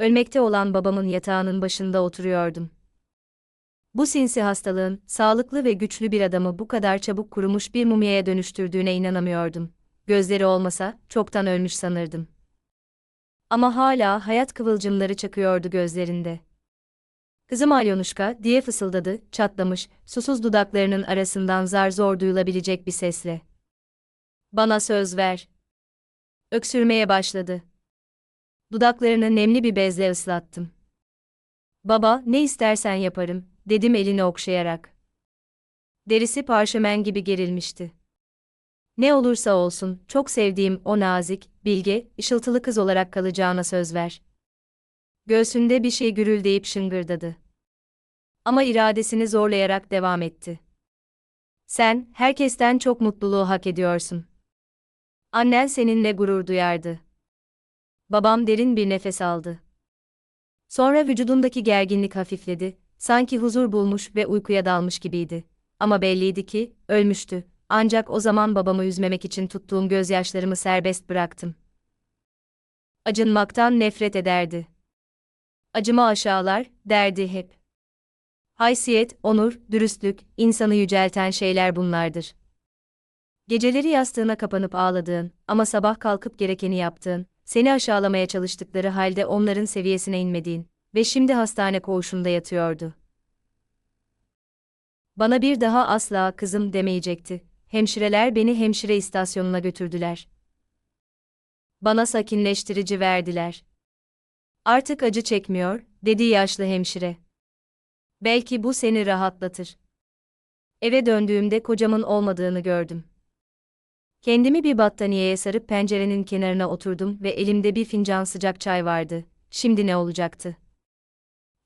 ölmekte olan babamın yatağının başında oturuyordum. Bu sinsi hastalığın, sağlıklı ve güçlü bir adamı bu kadar çabuk kurumuş bir mumyaya dönüştürdüğüne inanamıyordum. Gözleri olmasa, çoktan ölmüş sanırdım. Ama hala hayat kıvılcımları çakıyordu gözlerinde. Kızım Alyonuşka diye fısıldadı, çatlamış, susuz dudaklarının arasından zar zor duyulabilecek bir sesle. Bana söz ver. Öksürmeye başladı. Dudaklarını nemli bir bezle ıslattım. Baba, ne istersen yaparım, dedim elini okşayarak. Derisi parşömen gibi gerilmişti. Ne olursa olsun, çok sevdiğim o nazik, bilge, ışıltılı kız olarak kalacağına söz ver. Göğsünde bir şey gürüldeyip şıngırdadı. Ama iradesini zorlayarak devam etti. Sen, herkesten çok mutluluğu hak ediyorsun. Annen seninle gurur duyardı. Babam derin bir nefes aldı. Sonra vücudundaki gerginlik hafifledi, sanki huzur bulmuş ve uykuya dalmış gibiydi. Ama belliydi ki, ölmüştü. Ancak o zaman babamı üzmemek için tuttuğum gözyaşlarımı serbest bıraktım. Acınmaktan nefret ederdi. Acımı aşağılar, derdi hep. Haysiyet, onur, dürüstlük, insanı yücelten şeyler bunlardır. Geceleri yastığına kapanıp ağladığın ama sabah kalkıp gerekeni yaptığın, seni aşağılamaya çalıştıkları halde onların seviyesine inmediğin ve şimdi hastane koğuşunda yatıyordu. Bana bir daha asla kızım demeyecekti. Hemşireler beni hemşire istasyonuna götürdüler. Bana sakinleştirici verdiler. Artık acı çekmiyor, dedi yaşlı hemşire. Belki bu seni rahatlatır. Eve döndüğümde kocamın olmadığını gördüm. Kendimi bir battaniyeye sarıp pencerenin kenarına oturdum ve elimde bir fincan sıcak çay vardı. Şimdi ne olacaktı?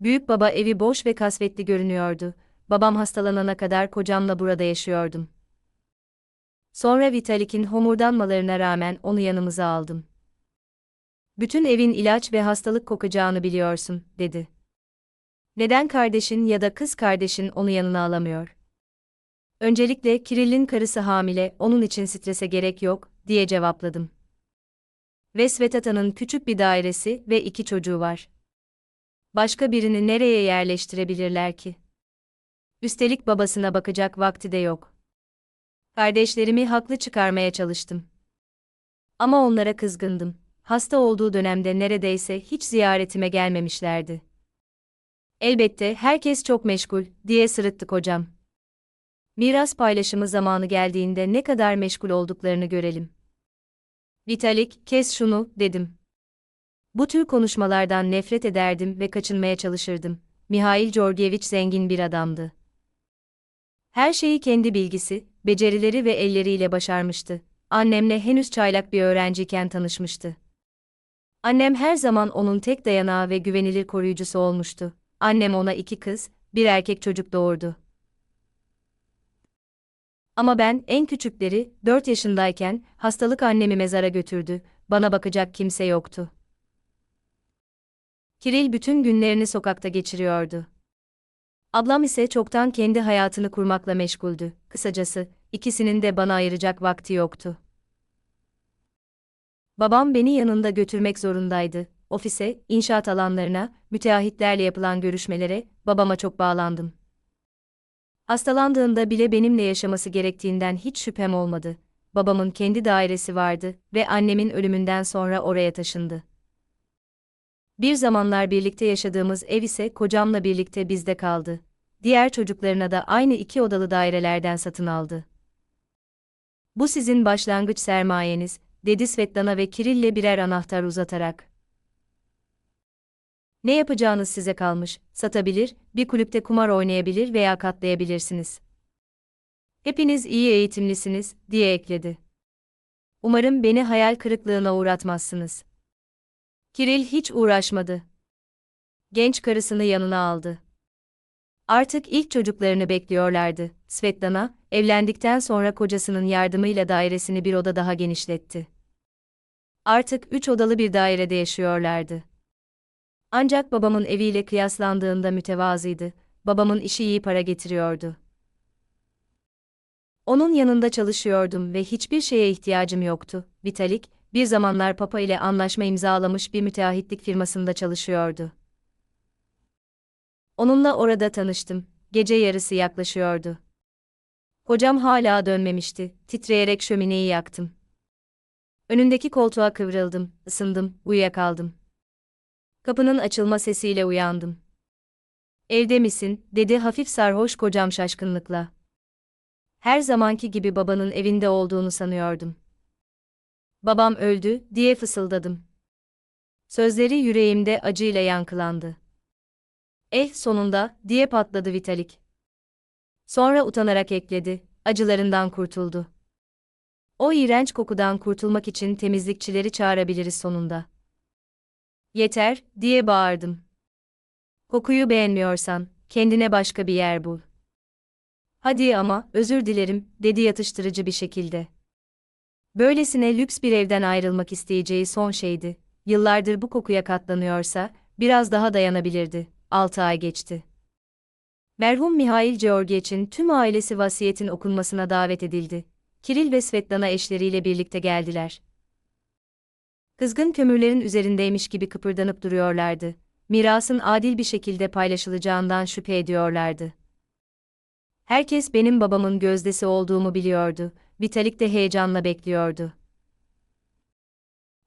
Büyük baba evi boş ve kasvetli görünüyordu. Babam hastalanana kadar kocamla burada yaşıyordum. Sonra Vitalik'in homurdanmalarına rağmen onu yanımıza aldım. Bütün evin ilaç ve hastalık kokacağını biliyorsun, dedi. Neden kardeşin ya da kız kardeşin onu yanına alamıyor? Öncelikle Kirill'in karısı hamile, onun için strese gerek yok, diye cevapladım. Ve Svetata'nın küçük bir dairesi ve iki çocuğu var. Başka birini nereye yerleştirebilirler ki? Üstelik babasına bakacak vakti de yok. Kardeşlerimi haklı çıkarmaya çalıştım. Ama onlara kızgındım. Hasta olduğu dönemde neredeyse hiç ziyaretime gelmemişlerdi. Elbette herkes çok meşgul, diye sırıttı kocam. Miras paylaşımı zamanı geldiğinde ne kadar meşgul olduklarını görelim. Vitalik, kes şunu, dedim. Bu tür konuşmalardan nefret ederdim ve kaçınmaya çalışırdım. Mihail Georgievich zengin bir adamdı. Her şeyi kendi bilgisi, becerileri ve elleriyle başarmıştı. Annemle henüz çaylak bir öğrenciyken tanışmıştı. Annem her zaman onun tek dayanağı ve güvenilir koruyucusu olmuştu. Annem ona iki kız, bir erkek çocuk doğurdu. Ama ben en küçükleri, 4 yaşındayken, hastalık annemi mezara götürdü, bana bakacak kimse yoktu. Kiril bütün günlerini sokakta geçiriyordu. Ablam ise çoktan kendi hayatını kurmakla meşguldü. Kısacası, ikisinin de bana ayıracak vakti yoktu. Babam beni yanında götürmek zorundaydı. Ofise, inşaat alanlarına, müteahhitlerle yapılan görüşmelere, babama çok bağlandım. Hastalandığında bile benimle yaşaması gerektiğinden hiç şüphem olmadı. Babamın kendi dairesi vardı ve annemin ölümünden sonra oraya taşındı. Bir zamanlar birlikte yaşadığımız ev ise kocamla birlikte bizde kaldı. Diğer çocuklarına da aynı iki odalı dairelerden satın aldı. Bu sizin başlangıç sermayeniz, dedi Svetlana ve Kirill'le birer anahtar uzatarak. Ne yapacağınız size kalmış, satabilir, bir kulüpte kumar oynayabilir veya katlayabilirsiniz. Hepiniz iyi eğitimlisiniz, diye ekledi. Umarım beni hayal kırıklığına uğratmazsınız. Kiril hiç uğraşmadı. Genç karısını yanına aldı. Artık ilk çocuklarını bekliyorlardı. Svetlana, evlendikten sonra kocasının yardımıyla dairesini bir oda daha genişletti. Artık üç odalı bir dairede yaşıyorlardı. Ancak babamın eviyle kıyaslandığında mütevazıydı. Babamın işi iyi para getiriyordu. Onun yanında çalışıyordum ve hiçbir şeye ihtiyacım yoktu. Vitalik, Bir zamanlar Papa ile anlaşma imzalamış bir müteahhitlik firmasında çalışıyordu. Onunla orada tanıştım. Gece yarısı yaklaşıyordu. Kocam hala dönmemişti. Titreyerek şömineyi yaktım. Önündeki koltuğa kıvrıldım, ısındım, uyuyakaldım. Kapının açılma sesiyle uyandım. Evde misin, dedi hafif sarhoş kocam şaşkınlıkla. Her zamanki gibi babanın evinde olduğunu sanıyordum. Babam öldü, diye fısıldadım. Sözleri yüreğimde acıyla yankılandı. Eh sonunda, diye patladı Vitalik. Sonra utanarak ekledi, acılarından kurtuldu. O iğrenç kokudan kurtulmak için temizlikçileri çağırabiliriz sonunda. Yeter, diye bağırdım. Kokuyu beğenmiyorsan, kendine başka bir yer bul. Hadi ama, özür dilerim, dedi yatıştırıcı bir şekilde. Böylesine lüks bir evden ayrılmak isteyeceği son şeydi. Yıllardır bu kokuya katlanıyorsa, biraz daha dayanabilirdi. Altı ay geçti. Merhum Mihail Georgieç'in tüm ailesi vasiyetin okunmasına davet edildi. Kiril ve Svetlana eşleriyle birlikte geldiler. Kızgın kömürlerin üzerindeymiş gibi kıpırdanıp duruyorlardı. Mirasın adil bir şekilde paylaşılacağından şüphe ediyorlardı. Herkes benim babamın gözdesi olduğumu biliyordu. Vitalik de heyecanla bekliyordu.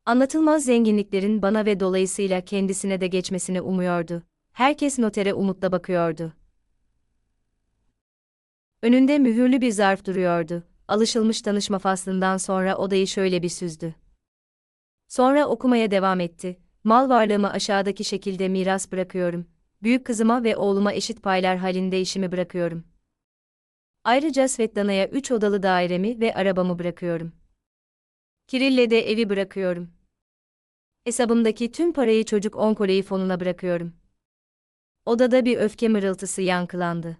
Anlatılmaz zenginliklerin bana ve dolayısıyla kendisine de geçmesini umuyordu. Herkes notere umutla bakıyordu. Önünde mühürlü bir zarf duruyordu. Alışılmış tanışma faslından sonra odayı şöyle bir süzdü. Sonra okumaya devam etti. Mal varlığımı aşağıdaki şekilde miras bırakıyorum. Büyük kızıma ve oğluma eşit paylar halinde işimi bırakıyorum. Ayrıca Svetlana'ya üç odalı dairemi ve arabamı bırakıyorum. Kirill'le de evi bırakıyorum. Hesabımdaki tüm parayı çocuk onkoleyi fonuna bırakıyorum. Odada bir öfke mırıltısı yankılandı.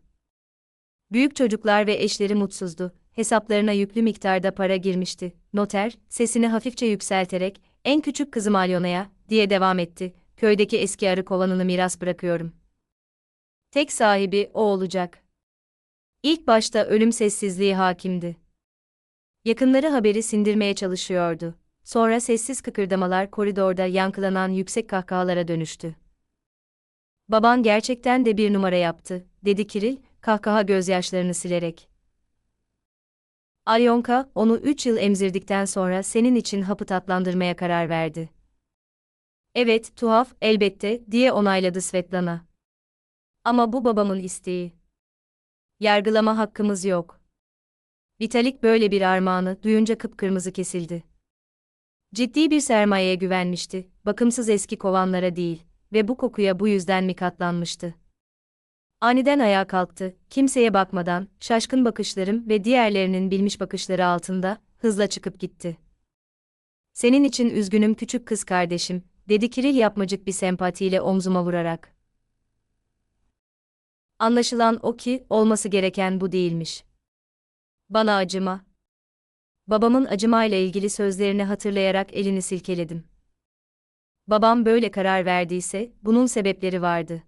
Büyük çocuklar ve eşleri mutsuzdu. Hesaplarına yüklü miktarda para girmişti. Noter, sesini hafifçe yükselterek, en küçük kızım Alyona'ya, diye devam etti. Köydeki eski arı kovanını miras bırakıyorum. Tek sahibi o olacak. İlk başta ölüm sessizliği hakimdi. Yakınları haberi sindirmeye çalışıyordu. Sonra sessiz kıkırdamalar koridorda yankılanan yüksek kahkahalara dönüştü. Baban gerçekten de bir numara yaptı, dedi Kiril, kahkaha gözyaşlarını silerek. Alyonka, onu üç yıl emzirdikten sonra senin için hapı tatlandırmaya karar verdi. Evet, tuhaf, elbette, diye onayladı Svetlana. Ama bu babamın isteği. Yargılama hakkımız yok. Vitalik böyle bir armağanı duyunca kıpkırmızı kesildi. Ciddi bir sermayeye güvenmişti, bakımsız eski kovanlara değil ve bu kokuya bu yüzden mi katlanmıştı? Aniden ayağa kalktı, kimseye bakmadan, şaşkın bakışlarım ve diğerlerinin bilmiş bakışları altında, hızla çıkıp gitti. Senin için üzgünüm küçük kız kardeşim, dedi Kiril yapmacık bir sempatiyle omzuma vurarak. Anlaşılan o ki, olması gereken bu değilmiş. Bana acıma. Babamın acımayla ilgili sözlerini hatırlayarak elini silkeledim. Babam böyle karar verdiyse, bunun sebepleri vardı.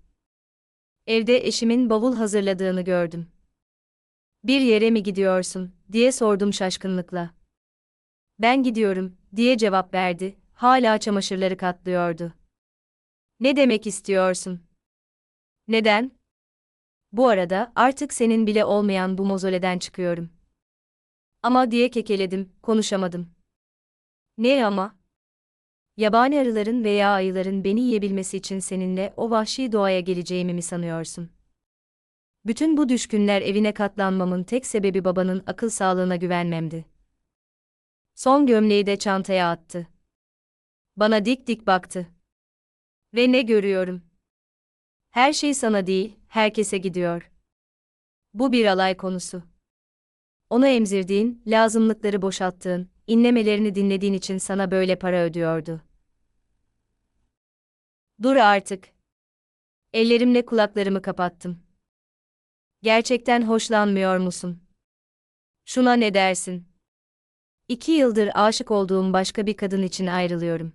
Evde eşimin bavul hazırladığını gördüm. Bir yere mi gidiyorsun, diye sordum şaşkınlıkla. Ben gidiyorum, diye cevap verdi, hala çamaşırları katlıyordu. Ne demek istiyorsun? Neden? Bu arada artık senin bile olmayan bu mozoleden çıkıyorum. Ama diye kekeledim, konuşamadım. Ne ama? Yabani arıların veya ayıların beni yiyebilmesi için seninle o vahşi doğaya geleceğimi mi sanıyorsun? Bütün bu düşkünler evine katlanmamın tek sebebi babanın akıl sağlığına güvenmemdi. Son gömleği de çantaya attı. Bana dik dik baktı. Ve ne görüyorum? Her şey sana değil, herkese gidiyor. Bu bir alay konusu. Onu emzirdiğin, lazımlıkları boşalttığın, inlemelerini dinlediğin için sana böyle para ödüyordu. Dur artık. Ellerimle kulaklarımı kapattım. Gerçekten hoşlanmıyor musun? Şuna ne dersin? İki yıldır aşık olduğum başka bir kadın için ayrılıyorum.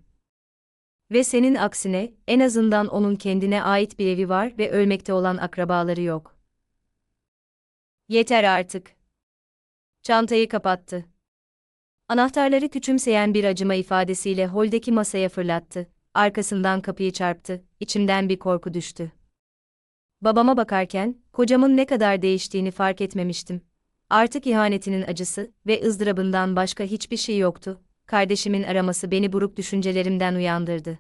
Ve senin aksine, en azından onun kendine ait bir evi var ve ölmekte olan akrabaları yok. Yeter artık. Çantayı kapattı. Anahtarları küçümseyen bir acıma ifadesiyle holdeki masaya fırlattı. Arkasından kapıyı çarptı. İçimden bir korku düştü. Babama bakarken, kocamın ne kadar değiştiğini fark etmemiştim. Artık ihanetinin acısı ve ızdırabından başka hiçbir şey yoktu. Kardeşimin araması beni buruk düşüncelerimden uyandırdı.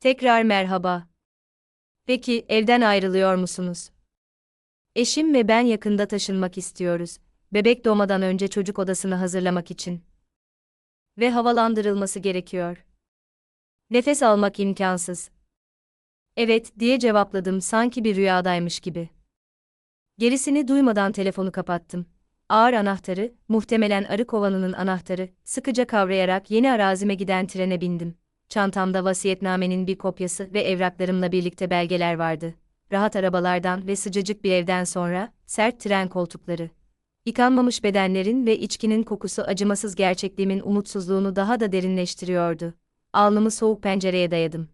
Tekrar merhaba. Peki, evden ayrılıyor musunuz? Eşim ve ben yakında taşınmak istiyoruz. Bebek doğmadan önce çocuk odasını hazırlamak için. Ve havalandırılması gerekiyor. Nefes almak imkansız. Evet, diye cevapladım sanki bir rüyadaymış gibi. Gerisini duymadan telefonu kapattım. Ağır anahtarı, muhtemelen arı kovanının anahtarı, sıkıca kavrayarak yeni arazime giden trene bindim. Çantamda vasiyetnamenin bir kopyası ve evraklarımla birlikte belgeler vardı. Rahat arabalardan ve sıcacık bir evden sonra, sert tren koltukları. Yıkanmamış bedenlerin ve içkinin kokusu acımasız gerçekliğimin umutsuzluğunu daha da derinleştiriyordu. Alnımı soğuk pencereye dayadım.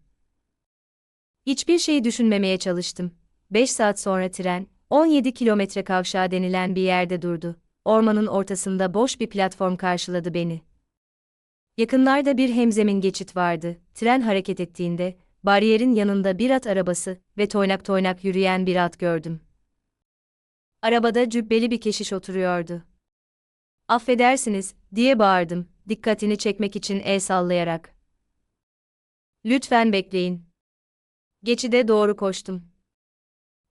Hiçbir şeyi düşünmemeye çalıştım. 5 saat sonra tren, 17 kilometre kavşağı denilen bir yerde durdu. Ormanın ortasında boş bir platform karşıladı beni. Yakınlarda bir hemzemin geçit vardı. Tren hareket ettiğinde, bariyerin yanında bir at arabası ve toynak toynak yürüyen bir at gördüm. Arabada cübbeli bir keşiş oturuyordu. Affedersiniz, diye bağırdım, dikkatini çekmek için el sallayarak. Lütfen bekleyin. Geçide doğru koştum.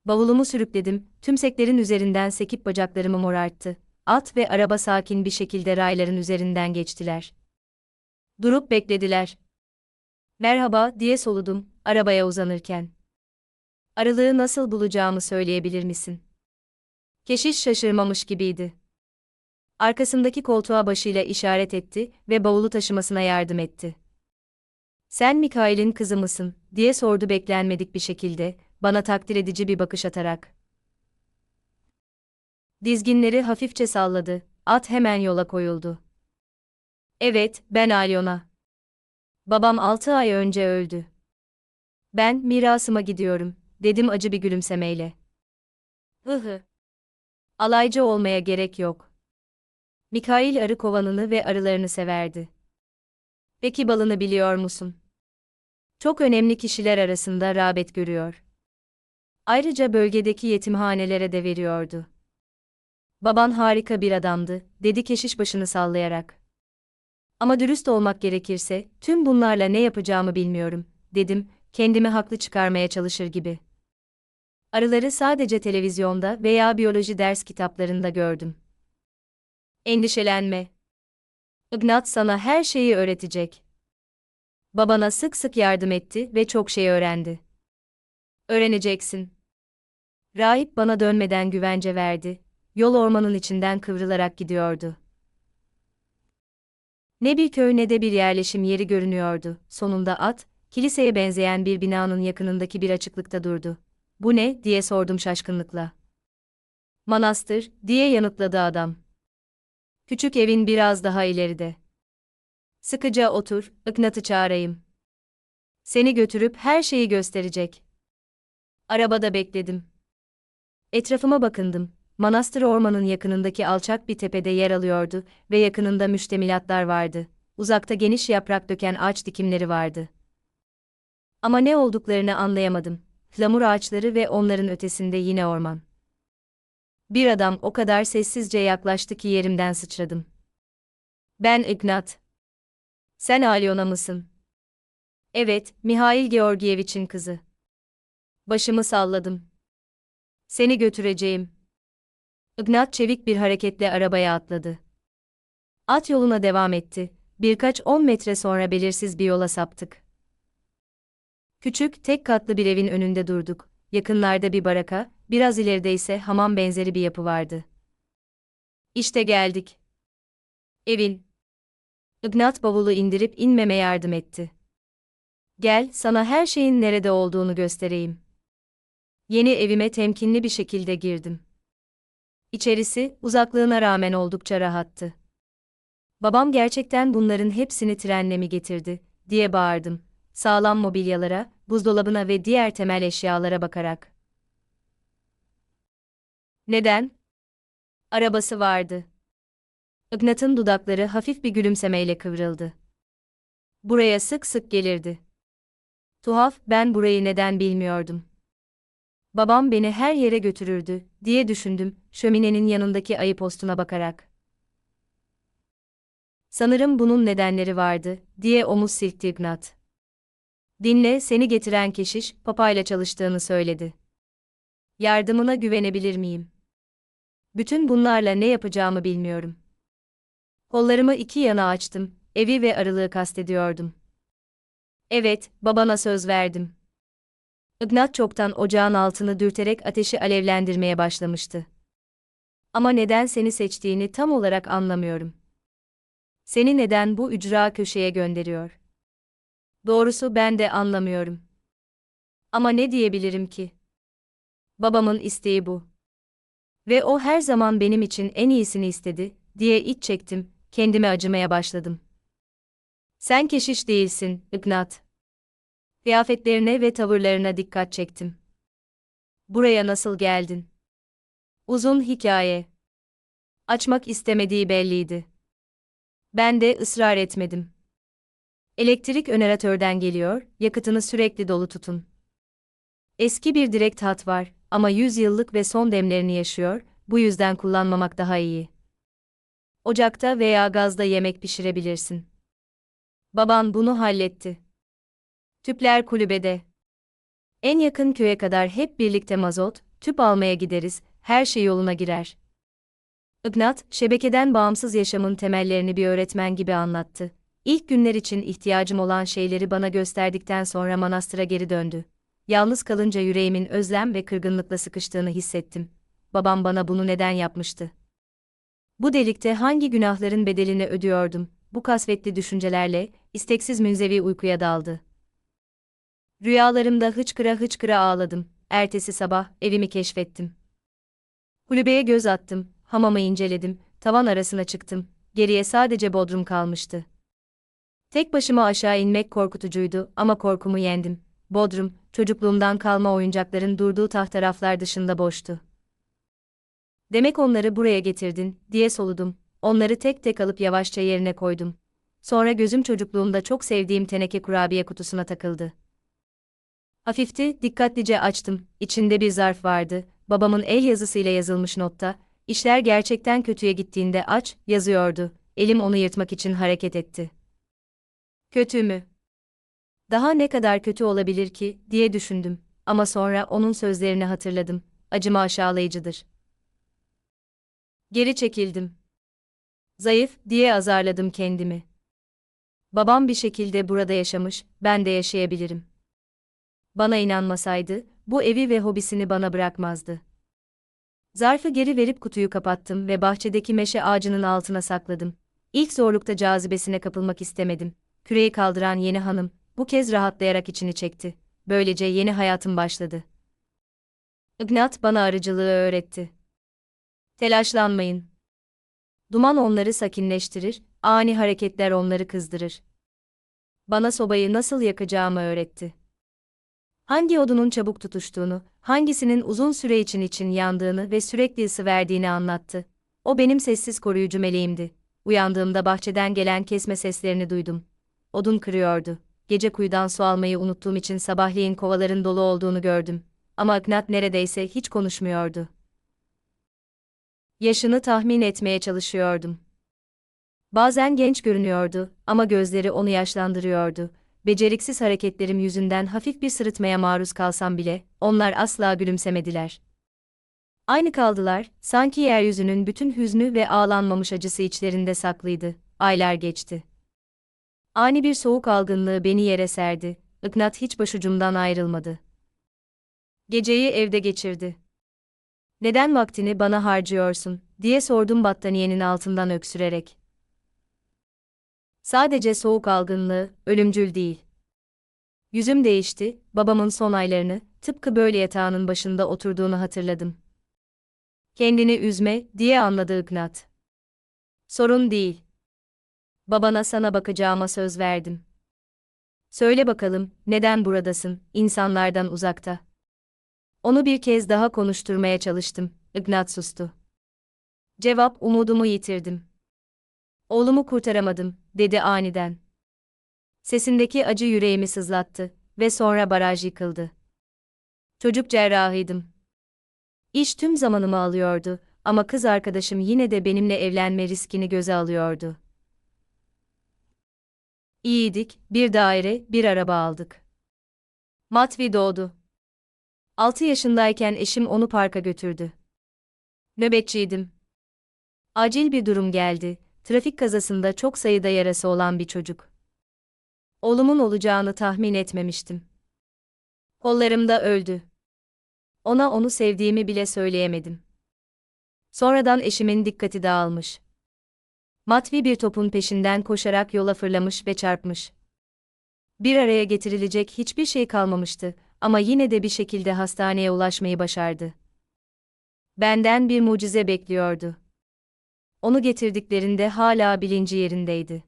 Bavulumu sürükledim, tümseklerin üzerinden sekip bacaklarımı morarttı. At ve araba sakin bir şekilde rayların üzerinden geçtiler. Durup beklediler. Merhaba diye soludum, arabaya uzanırken. Aralığı nasıl bulacağımı söyleyebilir misin? Keşiş şaşırmamış gibiydi. Arkasındaki koltuğa başıyla işaret etti ve bavulu taşımasına yardım etti. Sen Mikail'in kızı mısın, diye sordu beklenmedik bir şekilde, bana takdir edici bir bakış atarak. Dizginleri hafifçe salladı, at hemen yola koyuldu. Evet, ben Alyona. Babam altı ay önce öldü. Ben mirasıma gidiyorum, dedim acı bir gülümsemeyle. Hıhı. Alaycı olmaya gerek yok. Mikail arı kovanını ve arılarını severdi. Peki balını biliyor musun? Çok önemli kişiler arasında rağbet görüyor. Ayrıca bölgedeki yetimhanelere de veriyordu. Baban harika bir adamdı, dedi keşiş başını sallayarak. Ama dürüst olmak gerekirse, tüm bunlarla ne yapacağımı bilmiyorum, dedim, kendimi haklı çıkarmaya çalışır gibi. Arıları sadece televizyonda veya biyoloji ders kitaplarında gördüm. Endişelenme. Ignat sana her şeyi öğretecek. Babana sık sık yardım etti ve çok şey öğrendi. Öğreneceksin. Rahip bana dönmeden güvence verdi. Yol ormanın içinden kıvrılarak gidiyordu. Ne bir köy ne de bir yerleşim yeri görünüyordu. Sonunda at, kiliseye benzeyen bir binanın yakınındaki bir açıklıkta durdu. Bu ne, diye sordum şaşkınlıkla. Manastır, diye yanıtladı adam. Küçük evin biraz daha ileride. Sıkıca otur, Ignat'ı çağırayım. Seni götürüp her şeyi gösterecek. Arabada bekledim. Etrafıma bakındım. Manastır ormanın yakınındaki alçak bir tepede yer alıyordu ve yakınında müştemilatlar vardı. Uzakta geniş yaprak döken ağaç dikimleri vardı. Ama ne olduklarını anlayamadım. Lamur ağaçları ve onların ötesinde yine orman. Bir adam o kadar sessizce yaklaştı ki yerimden sıçradım. Ben Ignat. Sen Alyona mısın? Evet, Mihail Georgievich'in kızı. Başımı salladım. Seni götüreceğim. Ignat çevik bir hareketle arabaya atladı. At yoluna devam etti. Birkaç on metre sonra belirsiz bir yola saptık. Küçük, tek katlı bir evin önünde durduk. Yakınlarda bir baraka, biraz ileride ise hamam benzeri bir yapı vardı. İşte geldik. Evin. Ignat bavulu indirip inmeme yardım etti. Gel, sana her şeyin nerede olduğunu göstereyim. Yeni evime temkinli bir şekilde girdim. İçerisi, uzaklığına rağmen oldukça rahattı. Babam gerçekten bunların hepsini trenle mi getirdi, diye bağırdım. Sağlam mobilyalara, buzdolabına ve diğer temel eşyalara bakarak. Neden? Arabası vardı. Ignat'ın dudakları hafif bir gülümsemeyle kıvrıldı. Buraya sık sık gelirdi. Tuhaf, ben burayı neden bilmiyordum. Babam beni her yere götürürdü, diye düşündüm, şöminenin yanındaki ayı postuna bakarak. Sanırım bunun nedenleri vardı, diye omuz silkti Ignat. Dinle, seni getiren keşiş, papayla çalıştığını söyledi. Yardımına güvenebilir miyim? Bütün bunlarla ne yapacağımı bilmiyorum. Kollarımı iki yana açtım, evi ve arılığı kastediyordum. Evet, babana söz verdim. Ignat çoktan ocağın altını dürterek ateşi alevlendirmeye başlamıştı. Ama neden seni seçtiğini tam olarak anlamıyorum. Seni neden bu ücra köşeye gönderiyor? Doğrusu ben de anlamıyorum. Ama ne diyebilirim ki? Babamın isteği bu. Ve o her zaman benim için en iyisini istedi, diye iç çektim, kendime acımaya başladım. Sen keşiş değilsin, Ignat. Kıyafetlerine ve tavırlarına dikkat çektim. Buraya nasıl geldin? Uzun hikaye. Açmak istemediği belliydi. Ben de ısrar etmedim. Elektrik öneratörden geliyor, yakıtını sürekli dolu tutun. Eski bir direkt hat var ama 100 yıllık ve son demlerini yaşıyor, bu yüzden kullanmamak daha iyi. Ocakta veya gazda yemek pişirebilirsin. Baban bunu halletti. Tüpler kulübede. En yakın köye kadar hep birlikte mazot, tüp almaya gideriz, her şey yoluna girer. Ignat, şebekeden bağımsız yaşamın temellerini bir öğretmen gibi anlattı. İlk günler için ihtiyacım olan şeyleri bana gösterdikten sonra manastıra geri döndü. Yalnız kalınca yüreğimin özlem ve kırgınlıkla sıkıştığını hissettim. Babam bana bunu neden yapmıştı? Bu delikte hangi günahların bedelini ödüyordum? Bu kasvetli düşüncelerle, isteksiz münzevi uykuya daldı. Rüyalarımda hıçkıra hıçkıra ağladım. Ertesi sabah evimi keşfettim. Kulübeye göz attım, hamamı inceledim, tavan arasına çıktım. Geriye sadece bodrum kalmıştı. Tek başıma aşağı inmek korkutucuydu ama korkumu yendim. Bodrum, çocukluğumdan kalma oyuncakların durduğu tahta raflar dışında boştu. Demek onları buraya getirdin, diye soludum. Onları tek tek alıp yavaşça yerine koydum. Sonra gözüm çocukluğumda çok sevdiğim teneke kurabiye kutusuna takıldı. Hafifti, dikkatlice açtım. İçinde bir zarf vardı. Babamın el yazısıyla yazılmış notta. İşler gerçekten kötüye gittiğinde aç, yazıyordu. Elim onu yırtmak için hareket etti. Kötü mü? Daha ne kadar kötü olabilir ki, diye düşündüm. Ama sonra onun sözlerini hatırladım. Acıma aşağılayıcıdır. Geri çekildim. Zayıf, diye azarladım kendimi. Babam bir şekilde burada yaşamış, ben de yaşayabilirim. Bana inanmasaydı, bu evi ve hobisini bana bırakmazdı. Zarfı geri verip kutuyu kapattım ve bahçedeki meşe ağacının altına sakladım. İlk zorlukta cazibesine kapılmak istemedim. Küreyi kaldıran yeni hanım, bu kez rahatlayarak içini çekti. Böylece yeni hayatım başladı. Ignat bana arıcılığı öğretti. Telaşlanmayın. Duman onları sakinleştirir, ani hareketler onları kızdırır. Bana sobayı nasıl yakacağımı öğretti. Hangi odunun çabuk tutuştuğunu, hangisinin uzun süre için için yandığını ve sürekli ısı verdiğini anlattı. O benim sessiz koruyucu meleğimdi. Uyandığımda bahçeden gelen kesme seslerini duydum. Odun kırıyordu. Gece kuyudan su almayı unuttuğum için sabahleyin kovaların dolu olduğunu gördüm. Ama Ignat neredeyse hiç konuşmuyordu. Yaşını tahmin etmeye çalışıyordum. Bazen genç görünüyordu ama gözleri onu yaşlandırıyordu. Beceriksiz hareketlerim yüzünden hafif bir sırıtmaya maruz kalsam bile onlar asla gülümsemediler. Aynı kaldılar, sanki yeryüzünün bütün hüznü ve ağlanmamış acısı içlerinde saklıydı. Aylar geçti. Ani bir soğuk algınlığı beni yere serdi. Ignat hiç başucumdan ayrılmadı. Geceyi evde geçirdi. Neden vaktini bana harcıyorsun, diye sordum battaniyenin altından öksürerek. Sadece soğuk algınlığı, ölümcül değil. Yüzüm değişti, babamın son aylarını, tıpkı böyle yatağının başında oturduğunu hatırladım. Kendini üzme, diye anladı Ignat. Sorun değil. Babana sana bakacağıma söz verdim. Söyle bakalım, neden buradasın, insanlardan uzakta? Onu bir kez daha konuşturmaya çalıştım, Ignat sustu. Cevap umudumu yitirdim. Oğlumu kurtaramadım, dedi aniden. Sesindeki acı yüreğimi sızlattı ve sonra baraj yıkıldı. Çocuk cerrahıydım. İş tüm zamanımı alıyordu ama kız arkadaşım yine de benimle evlenme riskini göze alıyordu. İyiydik, bir daire, bir araba aldık. Matvi doğdu. 6 yaşındayken eşim onu parka götürdü. Nöbetçiydim. Acil bir durum geldi. Trafik kazasında çok sayıda yarası olan bir çocuk. Oğlumun olacağını tahmin etmemiştim. Kollarımda öldü. Ona onu sevdiğimi bile söyleyemedim. Sonradan eşimin dikkati dağılmış. Matvi bir topun peşinden koşarak yola fırlamış ve çarpmış. Bir araya getirilecek hiçbir şey kalmamıştı ama yine de bir şekilde hastaneye ulaşmayı başardı. Benden bir mucize bekliyordu. Onu getirdiklerinde hala bilinci yerindeydi.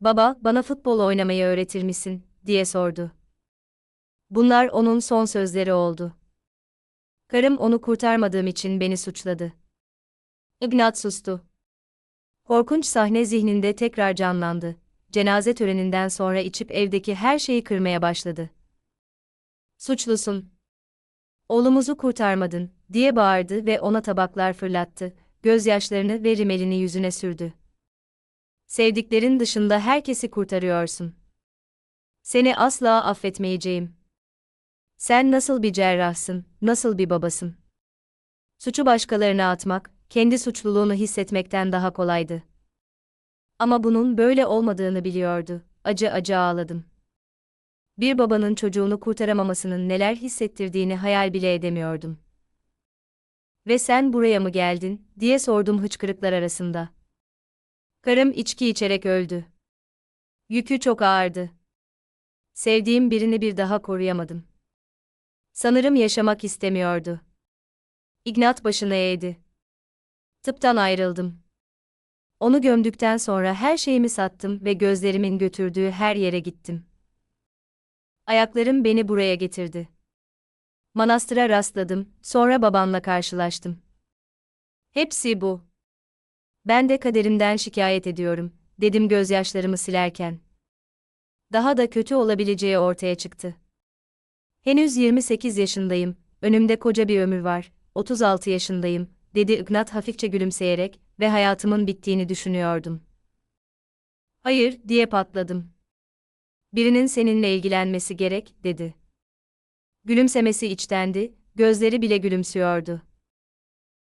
Baba, bana futbol oynamayı öğretir misin? diye sordu. Bunlar onun son sözleri oldu. Karım onu kurtarmadığım için beni suçladı. Ignat sustu. Korkunç sahne zihninde tekrar canlandı. Cenaze töreninden sonra içip evdeki her şeyi kırmaya başladı. Suçlusun. Oğlumuzu kurtarmadın, diye bağırdı ve ona tabaklar fırlattı, gözyaşlarını ve rimelini yüzüne sürdü. Sevdiklerin dışında herkesi kurtarıyorsun. Seni asla affetmeyeceğim. Sen nasıl bir cerrahsın, nasıl bir babasın? Suçu başkalarına atmak, kendi suçluluğunu hissetmekten daha kolaydı. Ama bunun böyle olmadığını biliyordu. Acı acı ağladım. Bir babanın çocuğunu kurtaramamasının neler hissettirdiğini hayal bile edemiyordum. Ve sen buraya mı geldin, diye sordum hıçkırıklar arasında. Karım içki içerek öldü. Yükü çok ağırdı. Sevdiğim birini bir daha koruyamadım. Sanırım yaşamak istemiyordu. Ignat başını eğdi. Tıptan ayrıldım. Onu gömdükten sonra her şeyimi sattım ve gözlerimin götürdüğü her yere gittim. Ayaklarım beni buraya getirdi. Manastıra rastladım, sonra babamla karşılaştım. Hepsi bu. Ben de kaderimden şikayet ediyorum, dedim gözyaşlarımı silerken. Daha da kötü olabileceği ortaya çıktı. Henüz 28 yaşındayım, önümde koca bir ömür var, 36 yaşındayım, dedi Ignat hafifçe gülümseyerek ve hayatımın bittiğini düşünüyordum. Hayır, diye patladım. Birinin seninle ilgilenmesi gerek, dedi. Gülümsemesi içtendi, gözleri bile gülümsüyordu.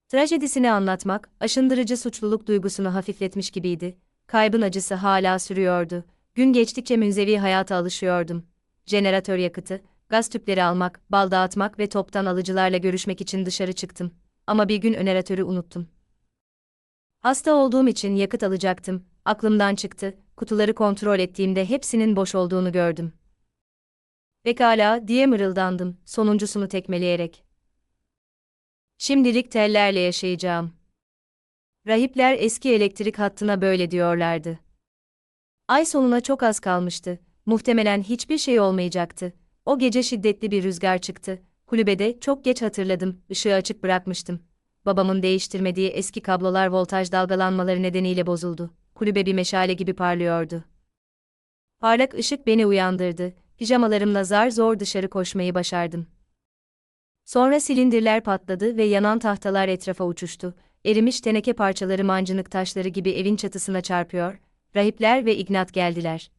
Trajedisini anlatmak, aşındırıcı suçluluk duygusunu hafifletmiş gibiydi. Kaybın acısı hala sürüyordu. Gün geçtikçe münzevi hayata alışıyordum. Jeneratör yakıtı, gaz tüpleri almak, bal dağıtmak ve toptan alıcılarla görüşmek için dışarı çıktım. Ama bir gün öneratörü unuttum. Hasta olduğum için yakıt alacaktım. Aklımdan çıktı. Kutuları kontrol ettiğimde hepsinin boş olduğunu gördüm. Pekala, diye mırıldandım, sonuncusunu tekmeleyerek. Şimdilik tellerle yaşayacağım. Rahipler eski elektrik hattına böyle diyorlardı. Ay sonuna çok az kalmıştı. Muhtemelen hiçbir şey olmayacaktı. O gece şiddetli bir rüzgar çıktı. Kulübede çok geç hatırladım, ışığı açık bırakmıştım. Babamın değiştirmediği eski kablolar voltaj dalgalanmaları nedeniyle bozuldu. Kulübe bir meşale gibi parlıyordu. Parlak ışık beni uyandırdı. Pijamalarımla zar zor dışarı koşmayı başardım. Sonra silindirler patladı ve yanan tahtalar etrafa uçuştu. Erimiş teneke parçaları mancınık taşları gibi evin çatısına çarpıyor. Rahipler ve Ignat geldiler.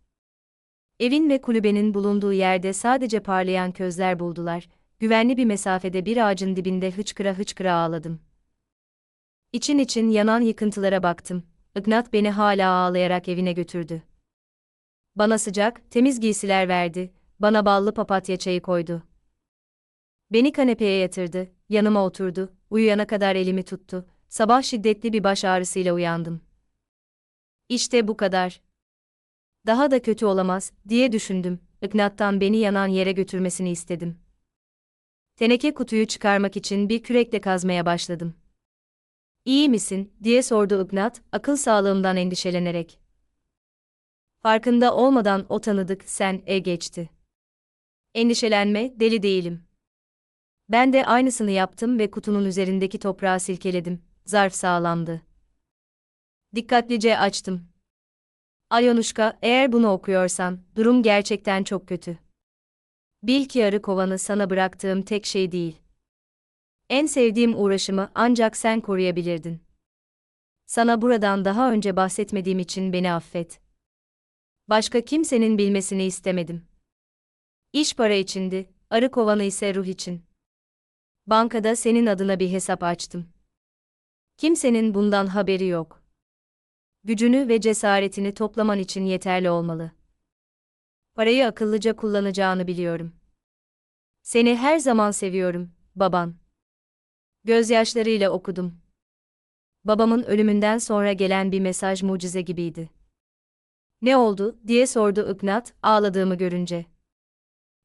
Evin ve kulübenin bulunduğu yerde sadece parlayan közler buldular. Güvenli bir mesafede bir ağacın dibinde hıçkıra hıçkıra ağladım. İçin için yanan yıkıntılara baktım. Ignat beni hala ağlayarak evine götürdü. Bana sıcak, temiz giysiler verdi, bana ballı papatya çayı koydu. Beni kanepeye yatırdı, yanıma oturdu, uyuyana kadar elimi tuttu. Sabah şiddetli bir baş ağrısıyla uyandım. İşte bu kadar. Daha da kötü olamaz, diye düşündüm. Ignat'tan beni yanan yere götürmesini istedim. Teneke kutuyu çıkarmak için bir kürekle kazmaya başladım. İyi misin, diye sordu Ignat, akıl sağlığımdan endişelenerek. Farkında olmadan o tanıdık sen e geçti. Endişelenme, deli değilim. Ben de aynısını yaptım ve kutunun üzerindeki toprağı silkeledim. Zarf sağlamdı. Dikkatlice açtım. Alyonuşka, eğer bunu okuyorsan, durum gerçekten çok kötü. Bil ki arı kovanı sana bıraktığım tek şey değil. En sevdiğim uğraşımı ancak sen koruyabilirdin. Sana buradan daha önce bahsetmediğim için beni affet. Başka kimsenin bilmesini istemedim. İş para içindi, arı kovanı ise ruh için. Bankada senin adına bir hesap açtım. Kimsenin bundan haberi yok. Gücünü ve cesaretini toplaman için yeterli olmalı. Parayı akıllıca kullanacağını biliyorum. Seni her zaman seviyorum, baban. Gözyaşlarıyla okudum. Babamın ölümünden sonra gelen bir mesaj mucize gibiydi. Ne oldu, diye sordu Ignat, ağladığımı görünce.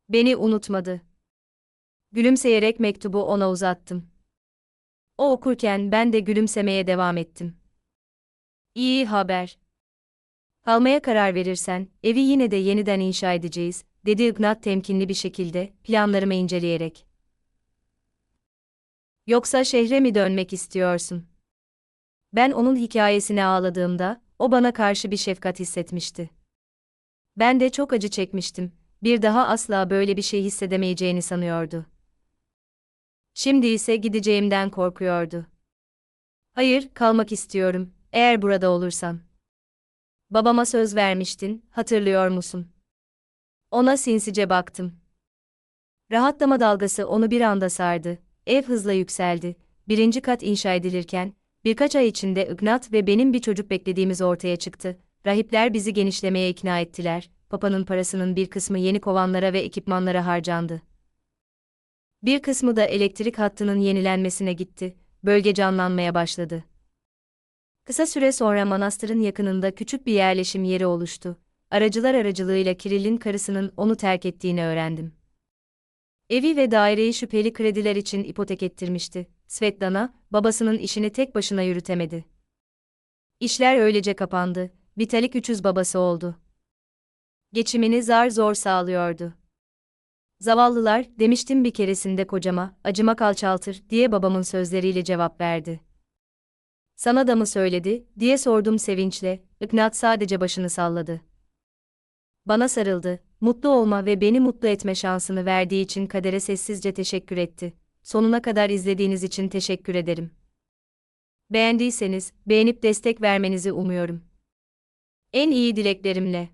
Beni unutmadı. Gülümseyerek mektubu ona uzattım. O okurken ben de gülümsemeye devam ettim. İyi haber. Kalmaya karar verirsen, evi yine de yeniden inşa edeceğiz, dedi Ignat temkinli bir şekilde, planlarımı inceleyerek. Yoksa şehre mi dönmek istiyorsun? Ben onun hikayesine ağladığımda, o bana karşı bir şefkat hissetmişti. Ben de çok acı çekmiştim, bir daha asla böyle bir şey hissedemeyeceğini sanıyordu. Şimdi ise gideceğimden korkuyordu. Hayır, kalmak istiyorum, eğer burada olursam. Babama söz vermiştin, hatırlıyor musun? Ona sinsice baktım. Rahatlama dalgası onu bir anda sardı, ev hızla yükseldi, birinci kat inşa edilirken, birkaç ay içinde Ignat ve benim bir çocuk beklediğimiz ortaya çıktı, rahipler bizi genişlemeye ikna ettiler, papanın parasının bir kısmı yeni kovanlara ve ekipmanlara harcandı. Bir kısmı da elektrik hattının yenilenmesine gitti, bölge canlanmaya başladı. Kısa süre sonra manastırın yakınında küçük bir yerleşim yeri oluştu. Aracılar aracılığıyla Kirill'in karısının onu terk ettiğini öğrendim. Evi ve daireyi şüpheli krediler için ipotek ettirmişti. Svetlana, babasının işini tek başına yürütemedi. İşler öylece kapandı. Vitalik 300 babası oldu. Geçimini zar zor sağlıyordu. Zavallılar, demiştim bir keresinde kocama, acımak alçaltır, diye babamın sözleriyle cevap verdi. Sana da mı söyledi, diye sordum sevinçle, Ignat sadece başını salladı. Bana sarıldı, mutlu olma ve beni mutlu etme şansını verdiği için kadere sessizce teşekkür etti. Sonuna kadar izlediğiniz için teşekkür ederim. Beğendiyseniz, beğenip destek vermenizi umuyorum. En iyi dileklerimle.